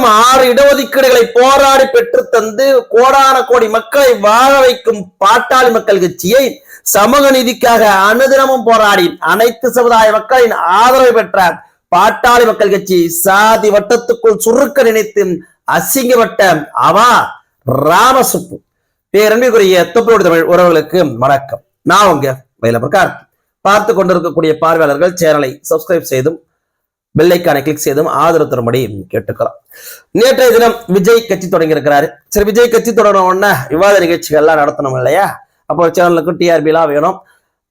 மொத்தம் ஆறு இடஒதுக்கீடுகளை போராடி பெற்று தந்து கோடான கோடி மக்களை வாழ வைக்கும் பாட்டாளி மக்கள் கட்சியை சமூக நீதிக்காக அனுதினமும் போராடி அனைத்து சமுதாய மக்களின் ஆதரவை பெற்ற பாட்டாளி மக்கள் கட்சி சாதி வட்டத்துக்குள் சுருக்க நினைத்து அசிங்கப்பட்ட அவா ராமசுப்பு. பேரன்பிற்குரிய தொப்போடு தமிழ் உறவுகளுக்கு வணக்கம். நான் உங்க வயலப்பர் பார்த்து கொண்டிருக்கக்கூடிய பார்வையாளர்கள் சேனலை சப்ஸ்கிரைப் செய்தும் பெல்லைக்கான கிளிக் செய்தும் ஆதரவு தரும்படி கேட்டுக்கிறோம் நேற்றைய தினம் விஜய் கட்சி தொடங்கி இருக்கிறாரு சரி விஜய் கட்சி தொடங்கின உடனே விவாத நிகழ்ச்சிகள்லாம் நடத்தணும் இல்லையா? அப்போ சேனலுக்கு டிஆர்பிலாம் எல்லாம் வேணும்.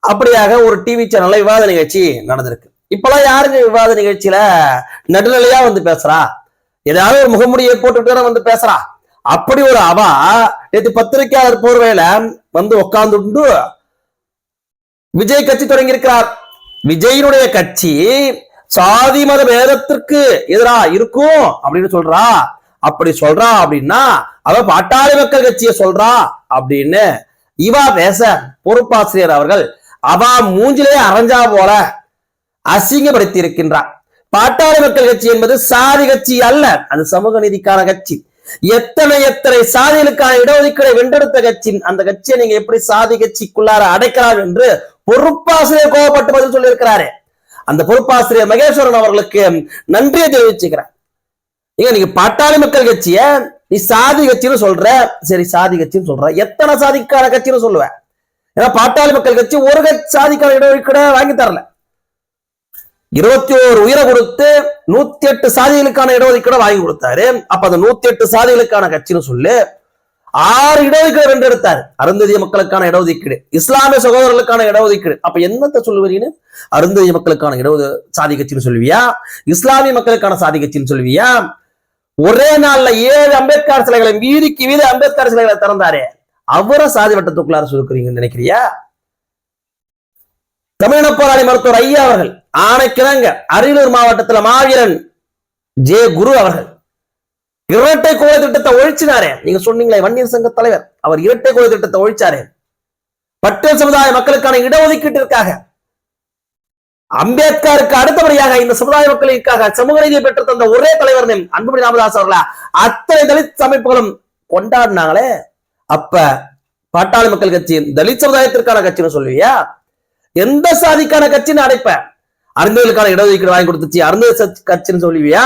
அப்படியாக ஒரு டிவி சேனல்ல விவாத நிகழ்ச்சி நடந்திருக்கு. இப்பெல்லாம் யாருங்க விவாத நிகழ்ச்சியில நடுநிலையா வந்து பேசுறா? ஏதாவது ஒரு முகமுடியை போட்டுட்டு வந்து பேசுறா. அப்படி ஒரு அவா நேற்று பத்திரிகையாளர் போர்வையில வந்து உட்கார்ந்துண்டு விஜய் கட்சி தொடங்கி இருக்கிறார் விஜயினுடைய கட்சி சாதி மத வேதத்திற்கு எதிரா இருக்கும் அப்படின்னு சொல்றா. அப்படி சொல்றா அப்படின்னா அவ பாட்டாளி மக்கள் கட்சியை சொல்றா அப்படின்னு இவா பேச பொறுப்பாசிரியர் அவர்கள் அவ மூஞ்சிலே அரைஞ்சா போல அசிங்கப்படுத்தி இருக்கின்றார் பாட்டாளி மக்கள் கட்சி என்பது சாதி கட்சி அல்ல அது சமூக நீதிக்கான கட்சி. எத்தனை எத்தனை சாதிகளுக்கான இடஒதுக்கீடை வென்றெடுத்த கட்சி அந்த கட்சியை நீங்க எப்படி சாதி கட்சிக்குள்ளார அடைக்கலாம் என்று பொறுப்பாசிரியர் கோபப்பட்டு பதில் சொல்லியிருக்கிறாரு. அந்த பொறுப்பாசிரியர் மகேஸ்வரன் அவர்களுக்கு நன்றியை தெரிவிச்சுக்கிறேன். நீங்க நீங்க பாட்டாளி மக்கள் கட்சிய நீ சாதி கட்சின்னு சொல்ற சரி சாதி கட்சின்னு சொல்ற. எத்தனை சாதிக்கான கட்சின்னு சொல்லுவேன்? ஏன்னா பாட்டாளி மக்கள் கட்சி ஒரு கட்சி சாதிக்கான இடஒதுக்கீட வாங்கி தரல. இருபத்தி ஓரு உயிரை கொடுத்து நூத்தி எட்டு சாதிகளுக்கான இடஒதுக்கீடு வாங்கி கொடுத்தாரு. அப்ப அந்த நூத்தி எட்டு சாதிகளுக்கான கட்சின்னு சொல்லு ஆறு இடஒதுக்கீடு வென்றெடுத்தார் அருந்ததிய மக்களுக்கான இடஒதுக்கீடு. இஸ்லாமிய சகோதரர்களுக்கான இடஒதுக்கீடு. அப்ப என்னத்தை சொல்லுவீங்கன்னு? அருந்ததிய மக்களுக்கான இடஒது சாதி கட்சின்னு சொல்லுவியா? இஸ்லாமிய மக்களுக்கான சாதி கட்சின்னு சொல்லுவியா? ஒரே நாள்ல ஏழு அம்பேத்கர் சிலைகளை வீதிக்கு வீதி அம்பேத்கர் சிலைகளை திறந்தாரே. அவரை சாதி வட்டத்துக்குள்ளார சொல்லுக்கிறீங்கன்னு நினைக்கிறியா? தமிழின போராளி மருத்துவர் ஐயா அவர்கள் ஆணைக்கிழங்க அரியலூர் மாவட்டத்துல மாவீரன் ஜே குரு அவர்கள் இரட்டை கோழி திட்டத்தை ஒழிச்சினாரே. நீங்க சொன்னீங்களே வன்னியர் சங்க தலைவர். அவர் இரட்டை கோல திட்டத்தை ஒழிச்சாரே. பட்டியல் சமுதாய மக்களுக்கான இடஒதுக்கீட்டிற்காக அம்பேத்கருக்கு அடுத்தபடியாக இந்த சமுதாய மக்களுக்காக சமூக நீதியை பெற்று தந்த ஒரே தலைவர் அன்புமணி ராமதாஸ் அவர்களா? அத்தனை தலித் அமைப்புகளும் கொண்டாடினாங்களே. அப்ப பாட்டாளி மக்கள் கட்சி தலித் சமுதாயத்திற்கான கட்சின்னு சொல்லுவியா? எந்த சாதிக்கான கட்சின்னு அடைப்ப அருந்தவர்களுக்கான இடஒதுக்கீடு வாங்கி கொடுத்துச்சு. அருந்தவர் கட்சின்னு சொல்லுவியா?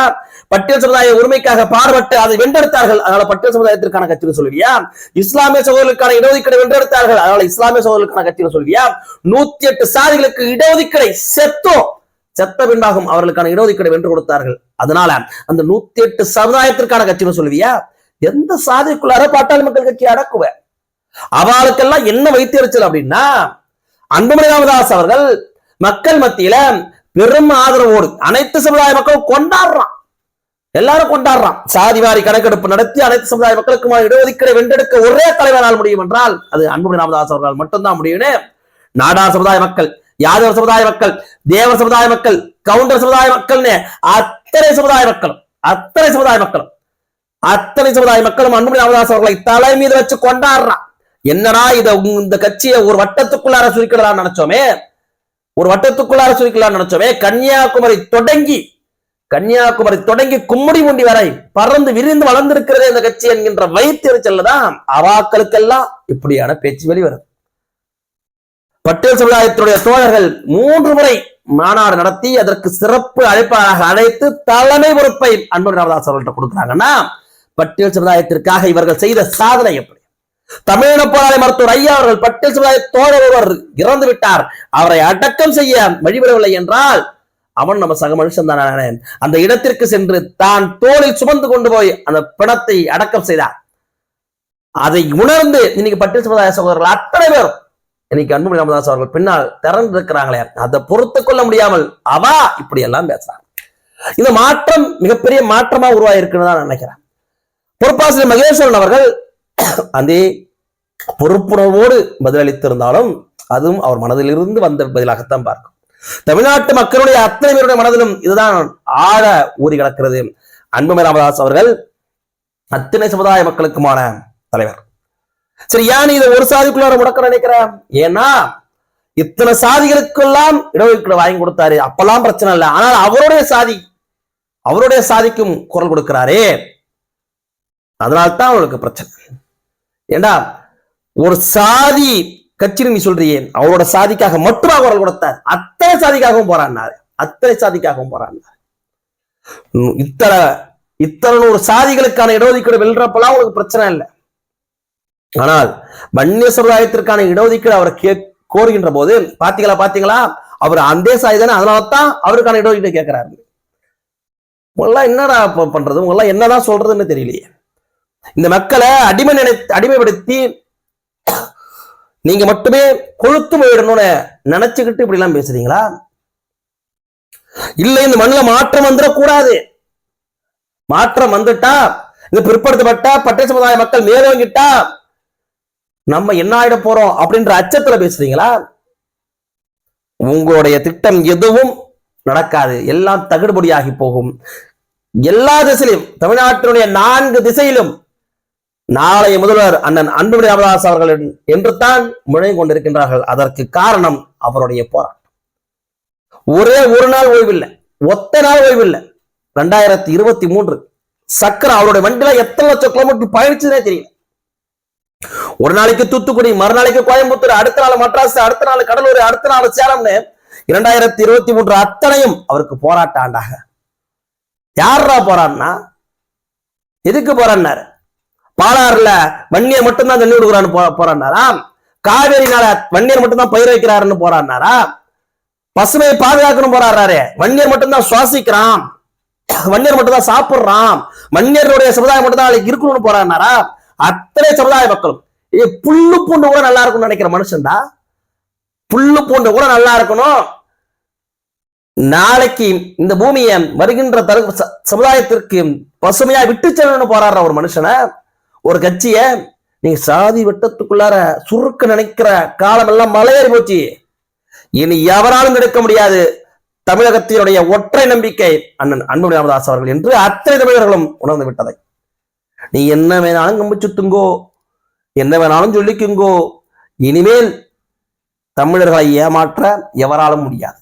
பட்டியல் சமுதாய உரிமைக்காக பாடுபட்டு அதை வென்றெடுத்தார்கள். அதனால பட்டியல் சமுதாயத்திற்கான கட்சின்னு சொல்லுவியா? இஸ்லாமிய சகோதரர்களுக்கான இடஒதுக்கீடு வென்றெடுத்தார்கள். அதனால இஸ்லாமிய சகோதரர்களுக்கான கட்சின்னு சொல்லுவியா? நூத்தி எட்டு சாதிகளுக்கு இடஒதுக்கீடை செத்தோ செத்த பின்பாகும் அவர்களுக்கான இடஒதுக்கீடு வென்று கொடுத்தார்கள். அதனால அந்த நூத்தி எட்டு சமுதாயத்திற்கான கட்சின்னு சொல்லுவியா? எந்த சாதிக்குள்ளார பாட்டாளி மக்கள் கட்சி அடக்குவ? அவளுக்கெல்லாம் என்ன வைத்தியரிச்சல் அப்படின்னா அன்புமணி ராமதாஸ் அவர்கள் மக்கள் மத்தியில பெரும் ஆதரவோடு அனைத்து சமுதாய மக்களும் கொண்டாடுறான். எல்லாரும் கொண்டாடுறான். சாதி வாரி கணக்கெடுப்பு நடத்தி அனைத்து சமுதாய மக்களுக்குமான இடஒதுக்கீடை வென்றெடுக்க ஒரே தலைவரால் முடியும் என்றால் அது அன்புமணி ராமதாஸ் அவர்களால் மட்டும்தான் முடியும்னு நாடார் சமுதாய மக்கள் யாதவ சமுதாய மக்கள் தேவ சமுதாய மக்கள் கவுண்டர் சமுதாய மக்கள்னு அத்தனை சமுதாய மக்களும் அத்தனை சமுதாய மக்களும் அத்தனை சமுதாய மக்களும் அன்புமணி ராமதாஸ் அவர்களை தலை மீது வச்சு கொண்டாடுறான். என்னடா இத இந்த கட்சியை ஒரு வட்டத்துக்குள்ளார சுருக்கிடலாம் நினைச்சோமே? ஒரு வட்டத்துக்குள்ளார சுருக்கலாம் நினைச்சோமே. கன்னியாகுமரி தொடங்கி கன்னியாகுமரி தொடங்கி கும்முடி முண்டி வரை பறந்து விரிந்து வளர்ந்திருக்கிறதே இந்த கட்சி என்கின்ற வைத்தியரிச்சல்ல தான் அவாக்களுக்கெல்லாம் இப்படியான பேச்சு வெளிவருது பட்டேல் சமுதாயத்துடைய தோழர்கள் மூன்று முறை மாநாடு நடத்தி அதற்கு சிறப்பு அழைப்பாளராக அழைத்து தலைமை பொறுப்பை அன்பு ராமதாஸ் அவர்கள்ட்ட கொடுக்குறாங்கன்னா பட்டேல் சமுதாயத்திற்காக இவர்கள் செய்த சாதனை எப்படி? தமிழின போராளி மருத்துவர் ஐயா அவர்கள் பட்டேல் சமுதாய தோழர் ஒருவர் இறந்து விட்டார். அவரை அடக்கம் செய்ய வழிபடவில்லை என்றால் அவன் நம்ம சக மனுஷன் தானே அந்த இடத்திற்கு சென்று தான் தோளில் சுமந்து கொண்டு போய் அந்த பிணத்தை அடக்கம் செய்தார். அதை உணர்ந்து இன்னைக்கு பட்டேல் சமுதாய சகோதரர்கள் அத்தனை பேரும் இன்னைக்கு அன்புமணி ராமதாஸ் அவர்கள் பின்னால் திறந்து இருக்கிறாங்களே அதை பொறுத்து கொள்ள முடியாமல் அவா இப்படி எல்லாம் பேசுறாங்க இந்த மாற்றம் மிகப்பெரிய மாற்றமா உருவாயிருக்குன்னு தான் நினைக்கிறேன். பொறுப்பாசிரியர் மகேஸ்வரன் அவர்கள் அதே பொறுப்புணர்வோடு பதிலளித்திருந்தாலும் அதுவும் அவர் மனதிலிருந்து வந்த பதிலாகத்தான் பார்க்கும். தமிழ்நாட்டு மக்களுடைய அத்தனை பேருடைய மனதிலும் இதுதான் ஆழ ஊறி கிடக்கிறது. அன்புமணி ராமதாஸ் அவர்கள் அத்தனை சமுதாய மக்களுக்குமான தலைவர். சரி ஏன் இதை ஒரு சாதிக்குள்ளார முடக்க நினைக்கிறேன்? ஏன்னா இத்தனை சாதிகளுக்கெல்லாம் இடஒதுக்கீடு வாங்கி கொடுத்தாரு. அப்பெல்லாம் பிரச்சனை இல்லை. ஆனால் அவருடைய சாதி அவருடைய சாதிக்கும் குரல் கொடுக்கிறாரே. அதனால்தான் அவளுக்கு பிரச்சனை. ஏண்டா ஒரு சாதி கட்சின்னு நீ சொல்றியே அவரோட சாதிக்காக மட்டுமா குரல் கொடுத்தார்? அத்தனை சாதிக்காகவும் போறான்னாரு அத்தனை சாதிக்காகவும் போறான்னாரு இத்தனை இத்தனை ஒரு சாதிகளுக்கான இடஒதுக்கீடு வெல்றப்பெல்லாம் உங்களுக்கு பிரச்சனை இல்லை. ஆனால் வன்னிய சமுதாயத்திற்கான இடஒதுக்கீடு அவர் கே கோருகின்ற போது பாத்தீங்களா பாத்தீங்களா அவர் அந்த சாதி தானே அதனால தான் அவருக்கான இடஒதுக்கீடு கேட்கிறாரு. உங்களெல்லாம் என்னடா பண்றது? உங்களெல்லாம் என்னதான் சொல்றதுன்னு தெரியலையே. இந்த மக்களை அடிமை நினை அடிமைப்படுத்தி நீங்க மட்டுமே கொழுத்து போயிடணும்னு நினைச்சுக்கிட்டு இப்படி எல்லாம் பேசுறீங்களா? இல்ல இந்த மண்ணில் மாற்றம் வந்துடக்கூடாது. மாற்றம் வந்துட்டா இந்த பிற்படுத்தப்பட்ட பட்டை சமுதாய மக்கள் மேலோங்கிட்டா நம்ம என்ன ஆயிட போறோம் அப்படின்ற அச்சத்துல பேசுறீங்களா? உங்களுடைய திட்டம் எதுவும் நடக்காது. எல்லாம் தகுடுபடியாகி போகும். எல்லா திசையிலும் தமிழ்நாட்டினுடைய நான்கு திசையிலும் நாளைய முதல்வர் அண்ணன் அன்புமணி ராமதாஸ் அவர்கள் என்று தான் முழங்கிக் கொண்டிருக்கின்றார்கள். அதற்கு காரணம் அவருடைய போராட்டம். ஒரே ஒரு நாள் ஓய்வில்லை. ஒத்த நாள் ஓய்வில்லை. ரெண்டாயிரத்தி இருபத்தி மூன்று சக்கரம் அவருடைய வண்டியில எத்தனை லட்சம் கிலோமீட்டர் பயணிச்சதே தெரியல. ஒரு நாளைக்கு தூத்துக்குடி மறுநாளைக்கு கோயம்புத்தூர் அடுத்த நாள் மட்ராஸ் அடுத்த நாள் கடலூர் அடுத்த நாள் சேலம்னு இரண்டாயிரத்தி இருபத்தி மூன்று அத்தனையும் அவருக்கு போராட்ட ஆண்டாக. யாரா போராடினா? எதுக்கு போராடினாரு? பாலாறுல வன்னியர் மட்டும்தான் தண்ணி கொடுக்குறான்னு போறான்னாரா காவேரினால வன்னியர் மட்டும்தான் பயிர் வைக்கிறாருன்னு போறான்னாரா பசுமையை பாதுகாக்கணும் போறாரு வன்னியர் மட்டும்தான் சுவாசிக்கிறான். வன்னியர் மட்டும்தான் சாப்பிடுறான். வன்னியருடைய சமுதாயம் மட்டும்தான் நாளைக்கு இருக்கணும்னு போறாருனாரா அத்தனை சமுதாய மக்களும். புல்லு பூண்டு கூட நல்லா இருக்கும்னு நினைக்கிற மனுஷன்டா? புல்லு பூண்டு கூட நல்லா இருக்கணும். நாளைக்கு இந்த பூமியை வருகின்ற தரு சமுதாயத்திற்கு பசுமையா விட்டு செல்லணும்னு போராடுற ஒரு மனுஷனை ஒரு கட்சிய நீங்க சாதி வட்டத்துக்குள்ளார சுருக்க நினைக்கிற காலம் எல்லாம் மலையேறி போச்சு. இனி எவராலும் கிடைக்க முடியாது. தமிழகத்தினுடைய ஒற்றை நம்பிக்கை அண்ணன் அன்புமணி ராமதாஸ் அவர்கள் என்று அத்தனை தமிழர்களும் உணர்ந்து விட்டதை. நீ என்ன வேணாலும் கம்பு சுத்துங்கோ. என்ன வேணாலும் சொல்லிக்குங்கோ. இனிமேல் தமிழர்களை ஏமாற்ற எவராலும் முடியாது.